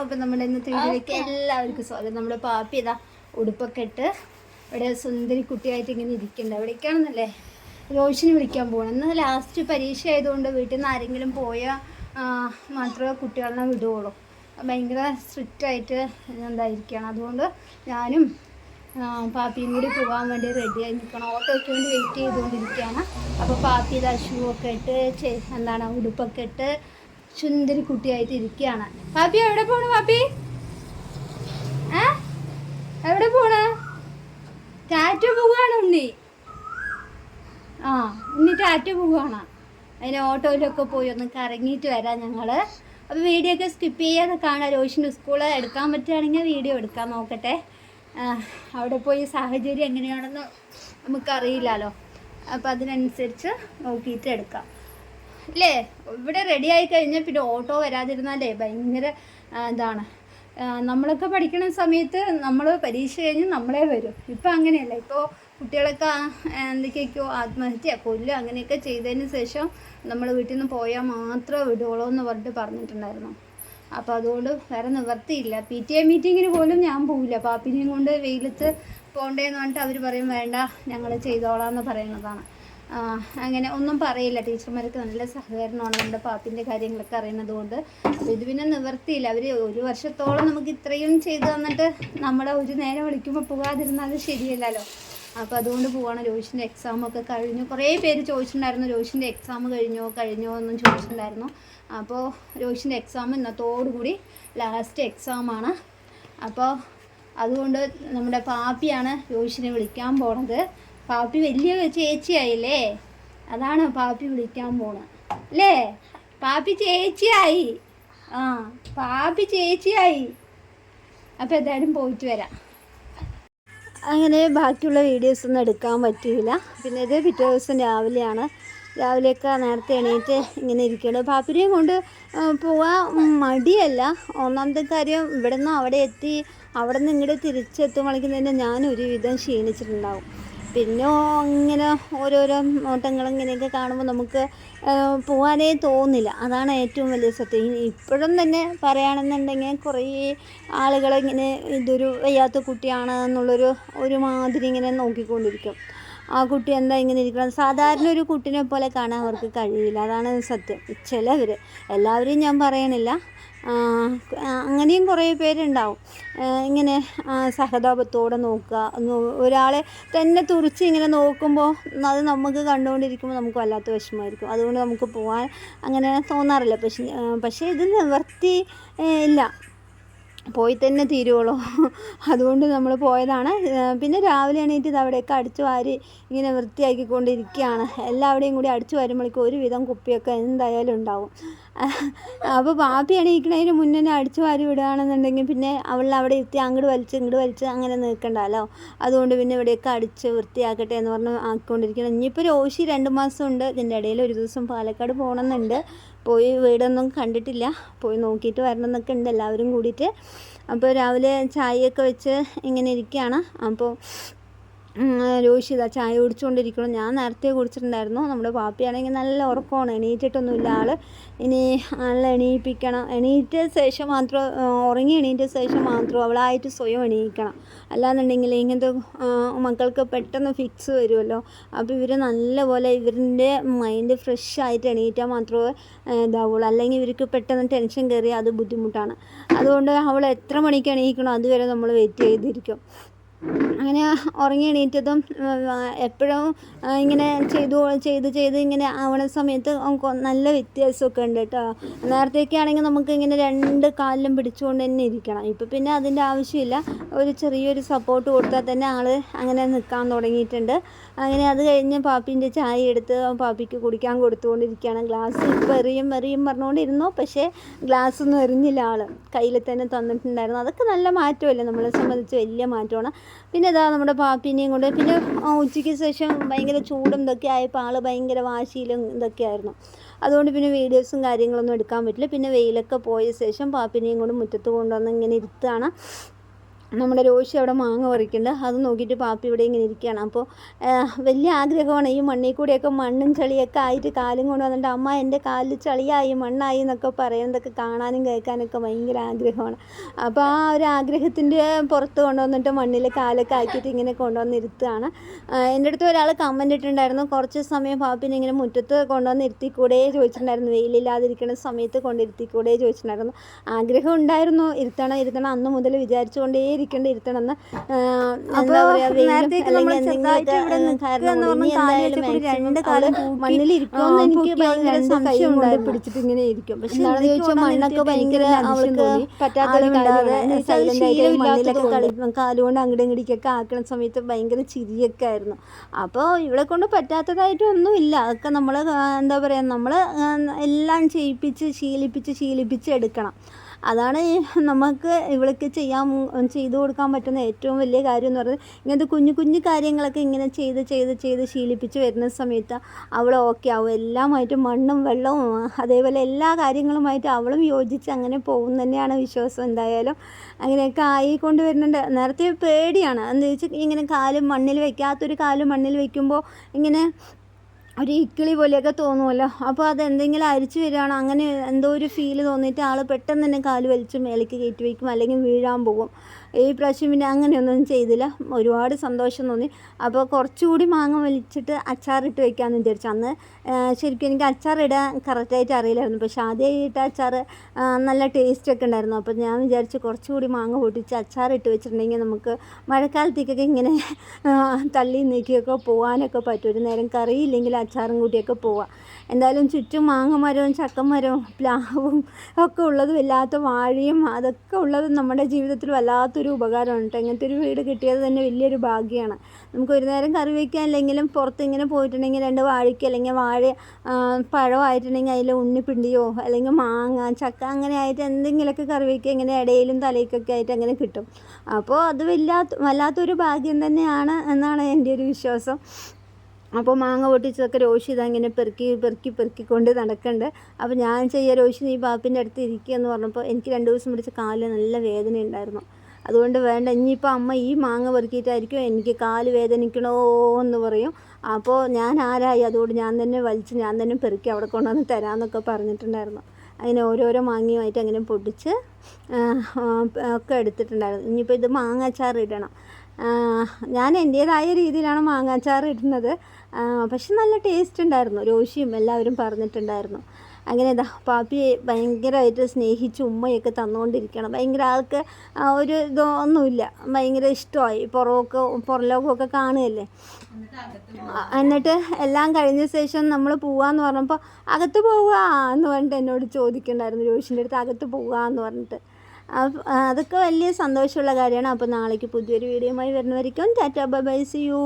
അപ്പം നമ്മുടെ ഇന്നത്തെ വീഡിയോയിലേക്ക് എല്ലാവർക്കും സ്വാഗതം. നമ്മുടെ പാപ്പി ഇതാ ഉടുപ്പൊക്കെ ഇട്ട് ഇവിടെ സുന്ദരി കുട്ടിയായിട്ട് ഇങ്ങനെ ഇരിക്കുന്നുണ്ട്. വിളിക്കണമെന്നല്ലേ റോഷിനെ വിളിക്കാൻ പോകണം എന്നാൽ ലാസ്റ്റ് പരീക്ഷ ആയതുകൊണ്ട് വീട്ടിൽ നിന്ന് ആരെങ്കിലും പോയാൽ മാത്രമേ കുട്ടികളെ വിടുകയുള്ളൂ. ഭയങ്കര സ്ട്രിക്റ്റ് ആയിട്ട് എന്തായിരിക്കണം അതുകൊണ്ട് ഞാനും പാപ്പിയും കൂടി പോകാൻ വേണ്ടി റെഡിയായി നിൽക്കണം. ഓട്ടോയ്ക്ക് വേണ്ടി വെയിറ്റ് ചെയ്തുകൊണ്ടിരിക്കുകയാണ്. അപ്പോൾ പാപ്പി ഇതാ ഷൂ ഒക്കെ ഇട്ട് എന്താണ് ഉടുപ്പൊക്കെ ഇട്ട് സുന്ദരി കുട്ടിയായിട്ട് ഇരിക്കുകയാണ്. പാപ്പി എവിടെ പോണു പാപ്പി? ഏ? എവിടെ പോണ? ടാറ്റ പോവുകയാണ് ഉണ്ണി. ആ ഉണ്ണി ടാറ്റു പോവുകയാണ്. അതിന് ഓട്ടോയിലൊക്കെ പോയി ഒന്ന് കറങ്ങിയിട്ട് വരാം ഞങ്ങൾ അപ്പോൾ വീഡിയോ ഒക്കെ സ്കിപ്പ് ചെയ്യാതെ കാണാം. രോഷിന്റെ സ്കൂൾ എടുക്കാൻ പറ്റുകയാണെങ്കിൽ വീഡിയോ എടുക്കാൻ നോക്കട്ടെ. അവിടെ പോയി സാഹചര്യം എങ്ങനെയാണെന്ന് നമുക്കറിയില്ലല്ലോ. അപ്പോൾ അതിനനുസരിച്ച് നോക്കിയിട്ട് എടുക്കാം. ഇല്ലേ? ഇവിടെ റെഡി ആയി കഴിഞ്ഞാൽ പിന്നെ ഓട്ടോ വരാതിരുന്നാലേ ഭയങ്കര ഇതാണ്. നമ്മളൊക്കെ പഠിക്കുന്ന സമയത്ത് നമ്മൾ പരീക്ഷ കഴിഞ്ഞ് നമ്മളെ വരും. ഇപ്പം അങ്ങനെയല്ല. ഇപ്പോൾ കുട്ടികളൊക്കെ എന്തൊക്കെയൊക്കെയോ ആത്മഹത്യ കൊല്ലുക അങ്ങനെയൊക്കെ ചെയ്തതിന് ശേഷം നമ്മൾ വീട്ടിൽ നിന്ന് പോയാൽ മാത്രമേ വിടുകയുള്ളൂ എന്ന് പറഞ്ഞിട്ട് പറഞ്ഞിട്ടുണ്ടായിരുന്നു. അപ്പോൾ അതുകൊണ്ട് വേറെ നിവർത്തിയില്ല പി ടി എ മീറ്റിങ്ങിന് പോലും ഞാൻ പോവില്ല. പാപ്പിനെയും കൊണ്ട് വെയിലത്ത് പോകണ്ടേന്ന് പറഞ്ഞിട്ട് അവർ പറയും വേണ്ട ഞങ്ങൾ ചെയ്തോളാം എന്ന് പറയുന്നതാണ്. അങ്ങനെ ഒന്നും പറയില്ല. ടീച്ചർമാർക്ക് നല്ല സഹകരണമാണ് നമ്മുടെ പാപ്പിന്റെ കാര്യങ്ങളൊക്കെ അറിയുന്നത് കൊണ്ട്. ഇത് പിന്നെ നിവർത്തിയില്ല. അവർ ഒരു വർഷത്തോളം നമുക്ക് ഇത്രയും ചെയ്തു തന്നിട്ട് നമ്മളെ ഒരു നേരം വിളിക്കുമ്പോൾ പോകാതിരുന്നാൽ ശരിയല്ലല്ലോ. അപ്പോൾ അതുകൊണ്ട് പോവാണ്. രോഹിഷിന്റെ എക്സാമൊക്കെ കഴിഞ്ഞു. കുറേ പേര് ചോദിച്ചിട്ടുണ്ടായിരുന്നു. രോഹിഷിന്റെ എക്സാം കഴിഞ്ഞോ കഴിഞ്ഞോ എന്നും ചോദിച്ചിട്ടുണ്ടായിരുന്നു. അപ്പോൾ രോഹിഷിന്റെ എക്സാം ഇന്നത്തോടുകൂടി ലാസ്റ്റ് എക്സാമാണ് അപ്പോൾ അതുകൊണ്ട് നമ്മുടെ പാപ്പിയാണ് രോഹിഷിനെ വിളിക്കാൻ പോണത്. പാപ്പി വലിയ ചേച്ചിയായില്ലേ? അതാണ് പാപ്പി വിളിക്കാൻ പോണ. അല്ലേ? പാപ്പി ചേച്ചിയായി. ആ പാപ്പി ചേച്ചിയായി. അപ്പോൾ എന്തായാലും പോയിട്ട് വരാം. അങ്ങനെ ബാക്കിയുള്ള വീഡിയോസ് ഒന്നും എടുക്കാൻ പറ്റിയില്ല. പിന്നെ ഇത് പിറ്റേ ദിവസം രാവിലെയാണ്. രാവിലെയൊക്കെ നേരത്തെ എണീറ്റ് ഇങ്ങനെ ഇരിക്കുകയാണ്. പാപ്പിനെയും കൊണ്ട് ആ, പോവാൻ മടിയല്ല. ഒന്നാമത്തെ കാര്യം ഇവിടെ നിന്ന് അവിടെ എത്തി അവിടെ നിന്ന് ഇങ്ങോട്ട് തിരിച്ചെത്തുമ്പോഴേക്കും തന്നെ ഞാൻ ഒരുവിധം ക്ഷീണിച്ചിട്ടുണ്ടാവും. പിന്നെ ഇങ്ങനെ ഓരോരോ നോട്ടങ്ങൾ ഇങ്ങനെയൊക്കെ കാണുമ്പോൾ നമുക്ക് പോകാനേ തോന്നില്ല. അതാണ് ഏറ്റവും വലിയ സത്യം. ഇപ്പോഴും തന്നെ പറയുകയാണെന്നുണ്ടെങ്കിൽ കുറേ ആളുകളിങ്ങനെ ഇതൊരു വയ്യാത്ത കുട്ടിയാണ് എന്നുള്ളൊരു ഒരു മാതിരി ഇങ്ങനെ നോക്കിക്കൊണ്ടിരിക്കും. ആ കുട്ടി എന്താ ഇങ്ങനെ ഇരിക്കണം സാധാരണ ഒരു കുട്ടിനെ പോലെ കാണാൻ അവർക്ക് കഴിയില്ല. അതാണ് സത്യം. ചിലവർ എല്ലാവരെയും ഞാൻ പറയണില്ല. അങ്ങനെയും കുറേ പേരുണ്ടാവും. ഇങ്ങനെ സഹതാപത്തോടെ നോക്കുക. ഒരാളെ തന്നെ തുറിച്ച് ഇങ്ങനെ നോക്കുമ്പോൾ അത് നമുക്ക് കണ്ടുകൊണ്ടിരിക്കുമ്പോൾ നമുക്ക് വല്ലാത്ത വിഷമമായിരിക്കും. അതുകൊണ്ട് നമുക്ക് പോകാൻ അങ്ങനെ തോന്നാറില്ല. പക്ഷേ പക്ഷേ ഇത് നിവർത്തി ഇല്ല. പോയി തന്നെ തീരുവുള്ളൂ അതുകൊണ്ട് നമ്മൾ പോയതാണ്. പിന്നെ രാവിലെ എണീറ്റ് ഇത് അവിടെയൊക്കെ അടിച്ചു വാരി ഇങ്ങനെ വൃത്തിയാക്കിക്കൊണ്ടിരിക്കുകയാണ്. എല്ലാവിടെയും കൂടി അടിച്ചു വരുമ്പോഴേക്കും ഒരുവിധം കുപ്പിയൊക്കെ എന്തായാലും ഉണ്ടാവും. അപ്പോൾ പാപ്പി എണീക്കണതിന് മുന്നേ അടിച്ചു വാരി വിടുകയാണെന്നുണ്ടെങ്കിൽ പിന്നെ അവൾ അവിടെ ഇരുത്തി അങ്ങോട്ട് വലിച്ച് ഇങ്ങോട്ട് വലിച്ച് അങ്ങനെ നിൽക്കണ്ടല്ലോ. അതുകൊണ്ട് പിന്നെ ഇവിടെയൊക്കെ അടിച്ച് വൃത്തിയാക്കട്ടെ എന്ന് പറഞ്ഞ് ആക്കിക്കൊണ്ടിരിക്കണം ഇനിയിപ്പോൾ രോശി രണ്ട് മാസം ഉണ്ട്. ഇതിന്റെ ഇടയിൽ ഒരു ദിവസം പാലക്കാട് പോകണമെന്നുണ്ട്. പോയി വീടൊന്നും കണ്ടിട്ടില്ല. പോയി നോക്കിയിട്ട് വരണം എന്നൊക്കെ ഉണ്ട് എല്ലാവരും കൂടിയിട്ട്. അപ്പോൾ രാവിലെ ചായയൊക്കെ വെച്ച് ഇങ്ങനെ ഇരിക്കുകയാണ്. അപ്പോൾ ഉം, രോഷി ഇതാ ചായ കുടിച്ചുകൊണ്ടിരിക്കണം ഞാൻ നേരത്തെ കുടിച്ചിട്ടുണ്ടായിരുന്നു. നമ്മുടെ പാപ്പിയാണെങ്കിൽ നല്ല ഉറക്കമാണ്. എണീറ്റിട്ടൊന്നുമില്ല ആൾ ഇനി നല്ല എണീപ്പിക്കണം. എണീറ്റ ശേഷം മാത്രം ഉറങ്ങി എണീറ്റ ശേഷം മാത്രം അവളായിട്ട് സ്വയം എണീക്കണം. അല്ലാന്നുണ്ടെങ്കിൽ ഇങ്ങനത്തെ മക്കൾക്ക് പെട്ടെന്ന് ഫിക്സ് വരുമല്ലോ. അപ്പോൾ ഇവർ നല്ലപോലെ ഇവരിന്റെ മൈൻഡ് ഫ്രഷ് ആയിട്ട് എണീറ്റാൽ മാത്രമേ ഇതാവുള്ളൂ. അല്ലെങ്കിൽ ഇവർക്ക് പെട്ടെന്ന് ടെൻഷൻ കയറി അത് ബുദ്ധിമുട്ടാണ്. അതുകൊണ്ട് അവൾ എത്ര മണിക്ക് എണീക്കണോ അതുവരെ നമ്മൾ വെയിറ്റ് ചെയ്തിരിക്കും. അങ്ങനെ ഉറങ്ങി എണീറ്റതും എപ്പോഴും ഇങ്ങനെ ചെയ്തു ചെയ്ത് ചെയ്ത് ഇങ്ങനെ ആവണ സമയത്ത് നല്ല വ്യത്യാസമൊക്കെ ഉണ്ട് കേട്ടോ. നേരത്തെയൊക്കെ ആണെങ്കിൽ നമുക്ക് ഇങ്ങനെ രണ്ട് കാലിലും പിടിച്ചുകൊണ്ട് തന്നെ ഇരിക്കണം. ഇപ്പം പിന്നെ അതിന്റെ ആവശ്യമില്ല. ഒരു ചെറിയൊരു സപ്പോർട്ട് കൊടുത്താൽ തന്നെ ആൾ അങ്ങനെ നിൽക്കാൻ തുടങ്ങിയിട്ടുണ്ട്. അങ്ങനെ അത് കഴിഞ്ഞ് പാപ്പിന്റെ ചായ എടുത്ത് പാപ്പിക്ക് കുടിക്കാൻ കൊടുത്തുകൊണ്ടിരിക്കുകയാണ്. ഗ്ലാസ് ഇപ്പോൾ എറിയും എറിയും പറഞ്ഞുകൊണ്ടിരുന്നു. പക്ഷേ ഗ്ലാസ് ഒന്നും എറിഞ്ഞില്ല ആൾ കയ്യിൽ തന്നെ തന്നിട്ടുണ്ടായിരുന്നു. അതൊക്കെ നല്ല മാറ്റമല്ലേ? നമ്മളെ സംബന്ധിച്ച് വലിയ മാറ്റമാണ്. പിന്നെ ഇതാ നമ്മുടെ പാപ്പിനെയും കൊണ്ട് പിന്നെ ഉച്ചയ്ക്ക് ശേഷം ഭയങ്കര ചൂടും ഇതൊക്കെ ആയപ്പോൾ ആൾ ഭയങ്കര വാശിയിലും ഇതൊക്കെ ആയിരുന്നു. അതുകൊണ്ട് പിന്നെ വീഡിയോസും കാര്യങ്ങളൊന്നും എടുക്കാൻ പറ്റില്ല. പിന്നെ വെയിലൊക്കെ പോയ ശേഷം പാപ്പിനെയും കൊണ്ട് മുറ്റത്ത് കൊണ്ടുവന്ന് ഇങ്ങനെ ഇരുത്താണ് നമ്മുടെ രോഷി അവിടെ മാങ്ങ പറിക്കുന്നുണ്ട്. അത് നോക്കിയിട്ട് പാപ്പി ഇവിടെ ഇങ്ങനെ ഇരിക്കുകയാണ്. അപ്പോൾ വലിയ ആഗ്രഹമാണ്. ഈ മണ്ണിൽ കൂടെയൊക്കെ മണ്ണും ചളിയൊക്കെ ആയിട്ട് കാലും കൊണ്ട് വന്നിട്ട് അമ്മ എന്റെ കാലിൽ ചളിയായി മണ്ണായി എന്നൊക്കെ പറയുന്നതൊക്കെ കാണാനും കേൾക്കാനൊക്കെ ഭയങ്കര ആഗ്രഹമാണ്. അപ്പോൾ ആ ഒരു ആഗ്രഹത്തിന്റെ പുറത്ത് കൊണ്ടുവന്നിട്ട് മണ്ണിൽ കാലൊക്കെ ആക്കിയിട്ട് ഇങ്ങനെ കൊണ്ടുവന്നിരുത്തുകയാണ് എന്റെ അടുത്ത് ഒരാൾ കമന്റ് ഇട്ടിട്ടുണ്ടായിരുന്നു. കുറച്ച് സമയം പാപ്പിനെ ഇങ്ങനെ മുറ്റത്ത് കൊണ്ടുവന്ന് ഇരുത്തിക്കൂടെ ചോദിച്ചിട്ടുണ്ടായിരുന്നു. വെയിലില്ലാതിരിക്കുന്ന സമയത്ത് കൊണ്ടിരുത്തിക്കൂടെ ചോദിച്ചിട്ടുണ്ടായിരുന്നു. ആഗ്രഹം ഉണ്ടായിരുന്നു. ഇരുത്തണം ഇരുത്തണം. അന്ന് മുതൽ വിചാരിച്ചുകൊണ്ടേ ഇരിക്കേണ്ട ഇരുത്തണം എന്ന് എന്താ പറയാ വെയിലും നേരത്തേക്ക് അല്ലെങ്കിൽ നമ്മൾ ചെറുതായിട്ട് എന്തെങ്കിലുമൊക്കെ ഇവിടെ ഉം, നിൽക്കുക കാരണം എന്ന് കൊണ്ട് ഇനി പറഞ്ഞാൽ എന്തായാലും കാലിൽ കൂടി രണ്ട് ആൾ മണ്ണിൽ ഇരിക്കുമെന്ന് എനിക്ക് ഭയങ്കര സംശയം കൈയും പിടിച്ചിട്ട് ഇങ്ങനെ ഇരിക്കും. പക്ഷെ ഇന്നാൾ എന്തൊക്കെയോ ചോദിച്ചു കൊണ്ടുവന്ന് മണ്ണൊക്കെ ഭയങ്കര അവൾക്ക് ആയിട്ട് ശീലമില്ലാത്തത് മണ്ണിലൊക്കെ കാലുകൊണ്ട് അങ്ങോട്ട് ഇങ്ങോട്ടേക്കൊക്കെ ആക്കണ സമയത്ത് ഭയങ്കര ചിരിയൊക്കെ ആയിരുന്നു. അപ്പോൾ ഇവളെ കൊണ്ട് പറ്റാത്തതായിട്ട് പറ്റാത്തതായിട്ടൊന്നുമില്ല അതൊക്കെ നമ്മൾ എന്താ പറയുക നമ്മൾ എല്ലാം ചെയ്യിപ്പിച്ച് ശീലിപ്പിച്ച് ശീലിപ്പിച്ച് എടുക്കണം. അതാണ് നമുക്ക് ഇവൾക്ക് ചെയ്യാൻ ചെയ്തു കൊടുക്കാൻ പറ്റുന്ന ഏറ്റവും വലിയ കാര്യം എന്ന് പറയുന്നത് ഇങ്ങനത്തെ കുഞ്ഞു കുഞ്ഞു കാര്യങ്ങളൊക്കെ ഇങ്ങനെ ചെയ്ത് ചെയ്ത് ചെയ്ത് ശീലിപ്പിച്ച് വരുന്ന സമയത്ത് അവൾ ഓക്കെ ആവും. എല്ലാമായിട്ട് മണ്ണും വെള്ളവും അതേപോലെ എല്ലാ കാര്യങ്ങളുമായിട്ട് അവളും യോജിച്ച് അങ്ങനെ പോകും തന്നെയാണ് വിശ്വാസം എന്തായാലും. അങ്ങനെയൊക്കെ ആയിക്കൊണ്ട് വരുന്നുണ്ട്. നേരത്തെ പേടിയാണ്. എന്താ വെച്ചാൽ ഇങ്ങനെ കാലും മണ്ണിൽ വയ്ക്കാത്തൊരു കാലും മണ്ണിൽ വയ്ക്കുമ്പോൾ ഇങ്ങനെ ഒരു ഇക്കിളി പോലെയൊക്കെ തോന്നുമല്ലോ. അപ്പോൾ അതെന്തെങ്കിലും അരിച്ചു വരികയാണോ? അങ്ങനെ എന്തോ ഒരു ഫീൽ തോന്നിയിട്ട് ആൾ പെട്ടെന്ന് തന്നെ കാൽ വലിച്ച് മേലേക്ക് കയറ്റി വയ്ക്കും. അല്ലെങ്കിൽ വീഴാൻ പോകും. ഈ പ്രാവശ്യം പിന്നെ അങ്ങനെയൊന്നും ചെയ്തില്ല. ഒരുപാട് സന്തോഷം തോന്നി. അപ്പോൾ കുറച്ചുകൂടി മാങ്ങ വലിച്ചിട്ട് അച്ചാറിട്ട് വെക്കാമെന്ന് വിചാരിച്ചു. അന്ന് ശരിക്കും എനിക്ക് അച്ചാറിടാൻ കറക്റ്റായിട്ട് അറിയില്ലായിരുന്നു. പക്ഷെ ആദ്യമായിട്ട് അച്ചാർ നല്ല ടേസ്റ്റ് ഒക്കെ ഉണ്ടായിരുന്നു. അപ്പോൾ ഞാൻ വിചാരിച്ചു കുറച്ചുകൂടി മാങ്ങ പൊട്ടിച്ച് അച്ചാറിട്ട് വെച്ചിട്ടുണ്ടെങ്കിൽ നമുക്ക് മഴക്കാലത്തേക്കൊക്കെ ഇങ്ങനെ തള്ളി നീക്കിയൊക്കെ പോകാനൊക്കെ പറ്റും. ഒരു നേരം കറിയില്ലെങ്കിൽ അച്ചാറും കൂട്ടിയൊക്കെ പോവാം. എന്തായാലും ചുറ്റും മാങ്ങ മരവും ചക്കമരവും പ്ലാവും ഒക്കെ ഉള്ളതും ഇല്ലാത്ത വാഴയും അതൊക്കെ ഉള്ളത് നമ്മുടെ ജീവിതത്തിൽ വല്ലാത്തൊരു ഉപകാരമാണ് കേട്ടോ ഇങ്ങനത്തെ ഒരു വീട് കിട്ടിയത് തന്നെ വലിയൊരു ഭാഗ്യമാണ് നമുക്ക് ഒരു നേരം കറി വയ്ക്കാനില്ലെങ്കിലും പുറത്ത് ഇങ്ങനെ പോയിട്ടുണ്ടെങ്കിൽ രണ്ട് വാഴയ്ക്ക് അല്ലെങ്കിൽ വാഴ പഴമായിട്ടുണ്ടെങ്കിൽ അതിൽ ഉണ്ണിപ്പിണ്ടിയോ അല്ലെങ്കിൽ മാങ്ങ ചക്ക അങ്ങനെ ആയിട്ട് എന്തെങ്കിലുമൊക്കെ കറി വയ്ക്കുക ഇങ്ങനെ ഇടയിലും തലയ്ക്കൊക്കെ ആയിട്ട് അങ്ങനെ കിട്ടും. അപ്പോൾ അത് വല്ലാത്ത വല്ലാത്തൊരു ഭാഗ്യം തന്നെയാണ് എന്നാണ് എന്റെ ഒരു വിശ്വാസം. അപ്പോൾ മാങ്ങ പൊട്ടിച്ചതൊക്കെ രോഷി ഇതങ്ങനെ പെറുക്കി പെറുക്കി പെറുക്കിക്കൊണ്ട് നടക്കുന്നുണ്ട് അപ്പോൾ ഞാൻ ചെയ്യുക രോഷി നീ പാപ്പിന്റെ അടുത്ത് ഇരിക്കുക എന്ന് പറഞ്ഞപ്പോൾ എനിക്ക് രണ്ട് ദിവസം പിടിച്ച കാലിൽ നല്ല വേദന ഉണ്ടായിരുന്നു അതുകൊണ്ട് വേണ്ട ഇനിയിപ്പോൾ അമ്മ ഈ മാങ്ങ പെറുക്കിയിട്ടായിരിക്കും എനിക്ക് കാൽ വേദനിക്കണോ എന്ന് പറയും. അപ്പോൾ ഞാൻ ആരായി? അതുകൊണ്ട് ഞാൻ തന്നെ വലിച്ച് ഞാൻ തന്നെ പെറുക്കി അവിടെ കൊണ്ടുവന്ന് തരാമെന്നൊക്കെ പറഞ്ഞിട്ടുണ്ടായിരുന്നു. അങ്ങനെ ഓരോരോ മാങ്ങയുമായിട്ട് അങ്ങനെ പൊടിച്ച് ഒക്കെ എടുത്തിട്ടുണ്ടായിരുന്നു. ഇനിയിപ്പോൾ ഇത് മാങ്ങാച്ചാർ ഇടണം. ഞാൻ എന്റേതായ രീതിയിലാണ് മാങ്ങാച്ചാർ ഇടുന്നത്. പക്ഷെ നല്ല ടേസ്റ്റ് ഉണ്ടായിരുന്നു. രോഷിയും എല്ലാവരും പറഞ്ഞിട്ടുണ്ടായിരുന്നു. അങ്ങനെ ഇതാ പാപ്പിയെ ഭയങ്കരമായിട്ട് സ്നേഹിച്ച് ഉമ്മയൊക്കെ തന്നുകൊണ്ടിരിക്കണം ഭയങ്കര ആൾക്ക് ഒരു ഇതൊന്നുമില്ല ഭയങ്കര ഇഷ്ടമായി. പുറമൊക്കെ പുറലോകമൊക്കെ കാണുകയല്ലേ? എന്നിട്ട് എല്ലാം കഴിഞ്ഞ ശേഷം നമ്മൾ പോവാന്ന് പറഞ്ഞപ്പോൾ അകത്ത് പോവുക എന്ന് പറഞ്ഞിട്ട് എന്നോട് ചോദിക്കണ്ടായിരുന്നു ജോഷിന്റെ അടുത്ത് അകത്ത് പോവുക എന്ന് പറഞ്ഞിട്ട്. അതൊക്കെ വലിയ സന്തോഷമുള്ള കാര്യമാണ്. അപ്പോൾ നാളേക്ക് പുതിയൊരു വീഡിയോയുമായി വരുന്നവരിക്കും ടാറ്റാ ബൈ സി യു.